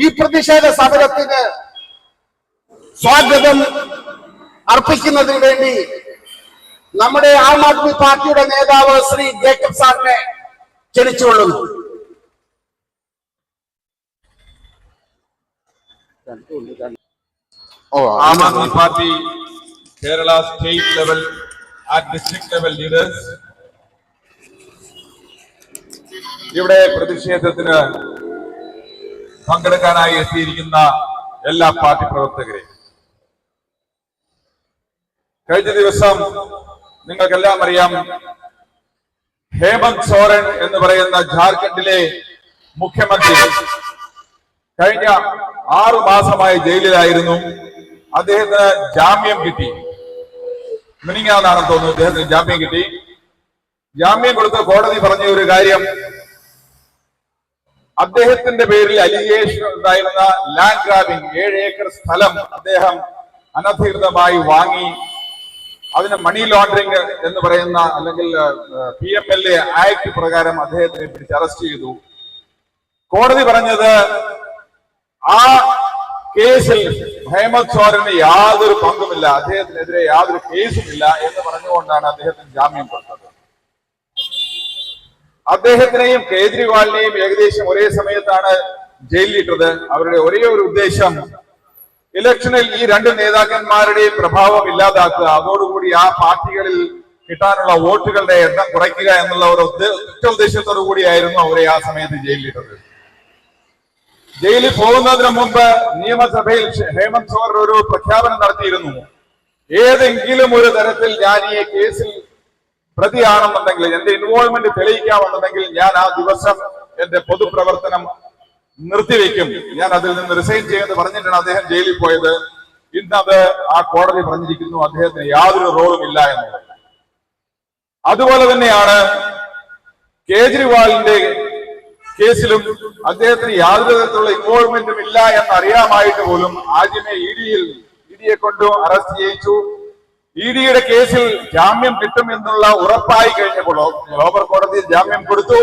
ഈ പ്രതിഷേധ സമരത്തിന് സ്വാഗതം അർപ്പിക്കുന്നതിന് വേണ്ടി നമ്മുടെ ആം ആദ്മി പാർട്ടിയുടെ നേതാവ് ശ്രീ ജേക്കബ് സാറിനെ ക്ഷണിച്ചുകൊള്ളുന്നു. Aam Aadmi party Kerala state level and district level leaders. ഇവിടെ പ്രതിഷേധത്തിന് പങ്കെടുക്കാനായി എത്തിയിരിക്കുന്ന എല്ലാ പാർട്ടി പ്രവർത്തകരെയും. കഴിഞ്ഞ ദിവസം നിങ്ങൾക്കെല്ലാം അറിയാം ഹേമന്ത് സോറൻ എന്ന് പറയുന്ന ജാർഖണ്ഡിലെ മുഖ്യമന്ത്രി കഴിഞ്ഞ ആറു മാസമായി ജയിലിലായിരുന്നു. അദ്ദേഹത്തിന് ജാമ്യം കിട്ടി. മിനിങ്ങാന്നാണെന്ന് തോന്നുന്നു അദ്ദേഹത്തിന് ജാമ്യം കിട്ടി. ജാമ്യം കൊടുത്ത കോടതി പറഞ്ഞ ഒരു കാര്യം അദ്ദേഹത്തിന്റെ പേരിൽ അലിഗേഷൻ ഉണ്ടായിരുന്ന ലാൻഡ് ഗ്രാബിംഗ് ഏഴ് ഏക്കർ സ്ഥലം അദ്ദേഹം അനധികൃതമായി വാങ്ങി. അതിന് മണി ലോണ്ടറിംഗ് എന്ന് പറയുന്ന അല്ലെങ്കിൽ P M L A act പ്രകാരം അദ്ദേഹത്തിനെ പിടിച്ച് അറസ്റ്റ് ചെയ്തു. കോടതി പറഞ്ഞത് ആ കേസിൽ ഹേമത് സോരന് യാതൊരു പങ്കുമില്ല അദ്ദേഹത്തിനെതിരെ യാതൊരു കേസുമില്ല എന്ന് പറഞ്ഞുകൊണ്ടാണ് അദ്ദേഹത്തിന് ജാമ്യം കൊടുത്തത്. അദ്ദേഹത്തിനെയും കേജ്രിവാളിനെയും ഏകദേശം ഒരേ സമയത്താണ് ജയിലിലിട്ടത്. അവരുടെ ഒരേ ഒരു ഉദ്ദേശം ഇലക്ഷനിൽ ഈ രണ്ട് നേതാക്കന്മാരുടെയും പ്രഭാവം ഇല്ലാതാക്കുക. അതോടുകൂടി ആ പാർട്ടികളിൽ കിട്ടാനുള്ള വോട്ടുകളുടെ എണ്ണം കുറയ്ക്കുക എന്നുള്ള ഒരു ഒറ്റ ഉദ്ദേശത്തോടു കൂടിയായിരുന്നു അവരെ ആ സമയത്ത് ജയിലിലിട്ടത്. ജയിലിൽ പോകുന്നതിന് മുമ്പ് നിയമസഭയിൽ ഹേമന്ത് സോറൻ ഒരു പ്രഖ്യാപനം നടത്തിയിരുന്നു. ഏതെങ്കിലും ഒരു തരത്തിൽ ഞാൻ ഈ കേസിൽ പ്രതിയാണെന്നുണ്ടെങ്കിൽ എന്റെ ഇൻവോൾവ്മെന്റ് തെളിയിക്കാമെന്നുണ്ടെങ്കിൽ ഞാൻ ആ ദിവസം എന്റെ പൊതുപ്രവർത്തനം നിർത്തിവെക്കും. ഞാൻ അതിൽ നിന്ന് റിസൈൻ ചെയ്യുമെന്ന് പറഞ്ഞിട്ടാണ് അദ്ദേഹം ജയിലിൽ പോയത്. ഇന്നത് ആ കോടതി പറഞ്ഞിരിക്കുന്നു അദ്ദേഹത്തിന് യാതൊരു റോളും ഇല്ല എന്നുള്ളത്. അതുപോലെ തന്നെയാണ് കേജ്രിവാളിന്റെ കേസിലും അദ്ദേഹത്തിന് യാതൊരു തരത്തിലുള്ള ഇൻവോൾവ്മെന്റും ഇല്ല എന്ന് അറിയാമായിട്ട് പോലും ആദ്യമേ ഇ ഡിയിൽ ഇ ഡിയെ കൊണ്ട് അറസ്റ്റ് ചെയ്യിച്ചു. ഇ ഡിയുടെ കേസിൽ ജാമ്യം കിട്ടും എന്നുള്ള ഉറപ്പായി കഴിഞ്ഞപ്പോൾ ലോവർ കോടതിയിൽ ജാമ്യം കൊടുത്തു.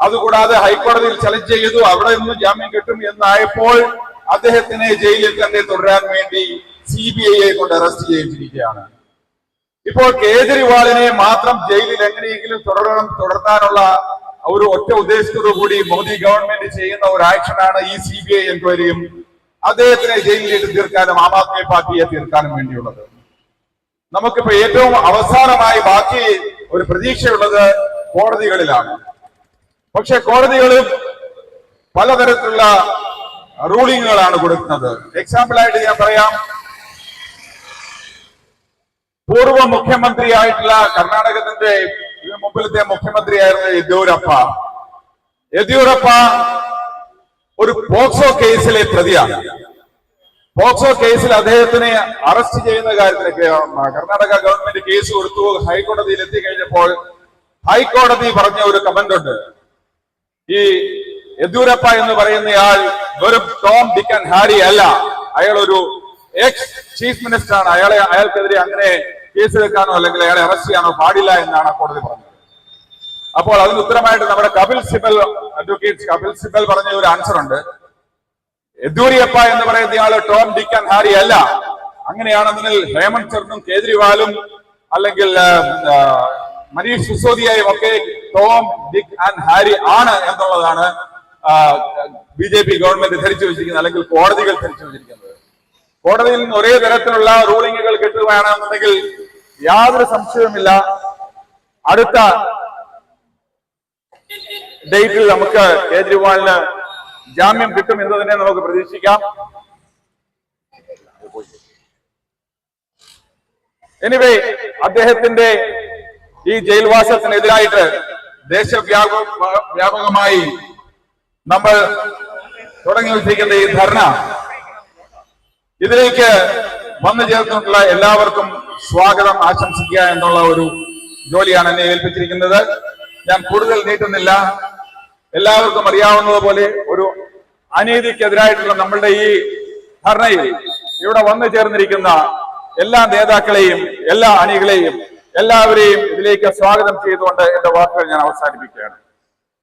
അതുകൂടാതെ ഹൈക്കോടതിയിൽ ചലഞ്ച് ചെയ്തു. അവിടെ നിന്നും ജാമ്യം കിട്ടും എന്നായപ്പോൾ അദ്ദേഹത്തിനെ ജയിലിൽ തന്നെ തുടരാൻ വേണ്ടി സി ബി ഐയെ കൊണ്ട് അറസ്റ്റ് ചെയ്തിരിക്കുകയാണ്. ഇപ്പോൾ കേജ്രിവാളിനെ മാത്രം ജയിലിൽ എങ്ങനെയെങ്കിലും തുടരണം തുടർത്താനുള്ള ഒരു ഒറ്റ ഉദ്ദേശത്തോടു കൂടി മോദി ഗവൺമെന്റ് ചെയ്യുന്ന ഒരു ആക്ഷനാണ് ഈ സി ബി ഐ എൻക്വയറിയും. അദ്ദേഹത്തിനെ ജയിലിലേക്ക് തീർക്കാനും ആം ആദ്മി പാർട്ടിയെ തീർക്കാനും വേണ്ടിയുള്ളത്. നമുക്കിപ്പോ ഏറ്റവും അവസാനമായി ബാക്കി ഒരു പ്രതീക്ഷയുള്ളത് കോടതികളിലാണ്. പക്ഷെ കോടതികളും പലതരത്തിലുള്ള റൂളിങ്ങുകളാണ് കൊടുക്കുന്നത്. എക്സാമ്പിൾ ആയിട്ട് ഞാൻ പറയാം. പൂർവ മുഖ്യമന്ത്രിയായിട്ടുള്ള കർണാടകത്തിന്റെ മുമ്പിലത്തെ മുഖ്യമന്ത്രിയായിരുന്ന യെദ്യൂരപ്പ. യെദ്യൂരപ്പ ഒരു പോക്സോ കേസിലെ പ്രതിയാണ്. പോക്സോ കേസിൽ അദ്ദേഹത്തിനെ അറസ്റ്റ് ചെയ്യുന്ന കാര്യത്തിലൊക്കെ കർണാടക ഗവൺമെന്റ് കേസ് കൊടുത്തു. ഹൈക്കോടതിയിൽ എത്തിക്കഴിഞ്ഞപ്പോൾ ഹൈക്കോടതി പറഞ്ഞ ഒരു കമന്റ് ഉണ്ട്. ഈ യെദ്യൂരപ്പ എന്ന് പറയുന്നയാൾ വെറും ടോം ഡിക്കൻ ഹാരി അല്ല. അയാൾ ഒരു എക്സ് ചീഫ് മിനിസ്റ്റർ ആണ്. അയാളെ അയാൾക്കെതിരെ അങ്ങനെ കേസ് വെക്കാനോ അല്ലെങ്കിൽ അയാളെ അറസ്റ്റ് ചെയ്യാനോ പാടില്ല എന്നാണ് കോടതി പറഞ്ഞത്. അപ്പോൾ അതിന് ഉത്തരമായിട്ട് നമ്മുടെ കപിൽ സിബൽ അഡ്വക്കേറ്റ് കപിൽ സിബൽ പറഞ്ഞ ഒരു ആൻസർ ഉണ്ട്. യെദ്യൂരിയപ്പ എന്ന് പറയുന്ന ആൾ ടോം ഡിക്കൻ ഹാരി അല്ല. അങ്ങനെയാണെങ്കിൽ ഹേമന്ത് സോറനും കേജ്രിവാളും അല്ലെങ്കിൽ മനീഷ് സിസോദിയയും ഒക്കെ ടോം ഡിക് ആൻഡ് ഹാരി ആണ് എന്നുള്ളതാണ് ബി ജെ പി ഗവൺമെന്റ് ധരിച്ചു വെച്ചിരിക്കുന്നത് അല്ലെങ്കിൽ കോടതികൾ ധരിച്ചു വെച്ചിരിക്കുന്നത്. കോടതിയിൽ നിന്ന് ഒരേ തരത്തിലുള്ള റൂളിങ്ങുകൾ കിട്ടുകയാണെന്നുണ്ടെങ്കിൽ യാതൊരു സംശയവുമില്ല. അടുത്ത ഡേറ്റിൽ നമുക്ക് കേജ്രിവാളിന് ജാമ്യം കിട്ടും എന്ന് തന്നെ നമുക്ക് പ്രതീക്ഷിക്കാം. എനിവേ അദ്ദേഹത്തിന്റെ ഈ ജയിൽവാസത്തിനെതിരായിട്ട് ദേശവ്യാപ വ്യാപകമായി നമ്മൾ തുടങ്ങി വെച്ചിരിക്കുന്ന ഈ ധർണ ഇതിലേക്ക് വന്നു ചേർന്നിട്ടുള്ള എല്ലാവർക്കും സ്വാഗതം ആശംസിക്കുക എന്നുള്ള ഒരു ജോലിയാണ് എന്നെ ഏൽപ്പിച്ചിരിക്കുന്നത്. ഞാൻ കൂടുതൽ നീട്ടുന്നില്ല. എല്ലാവർക്കും അറിയാവുന്നതുപോലെ ഒരു അനീതിക്കെതിരായിട്ടുള്ള നമ്മളുടെ ഈ ധർണയിൽ ഇവിടെ വന്നു ചേർന്നിരിക്കുന്ന എല്ലാ നേതാക്കളെയും എല്ലാ അണികളെയും എല്ലാവരെയും ഇതിലേക്ക് സ്വാഗതം ചെയ്തുകൊണ്ട് എന്റെ വാക്കുകൾ ഞാൻ അവസാനിപ്പിക്കുകയാണ്.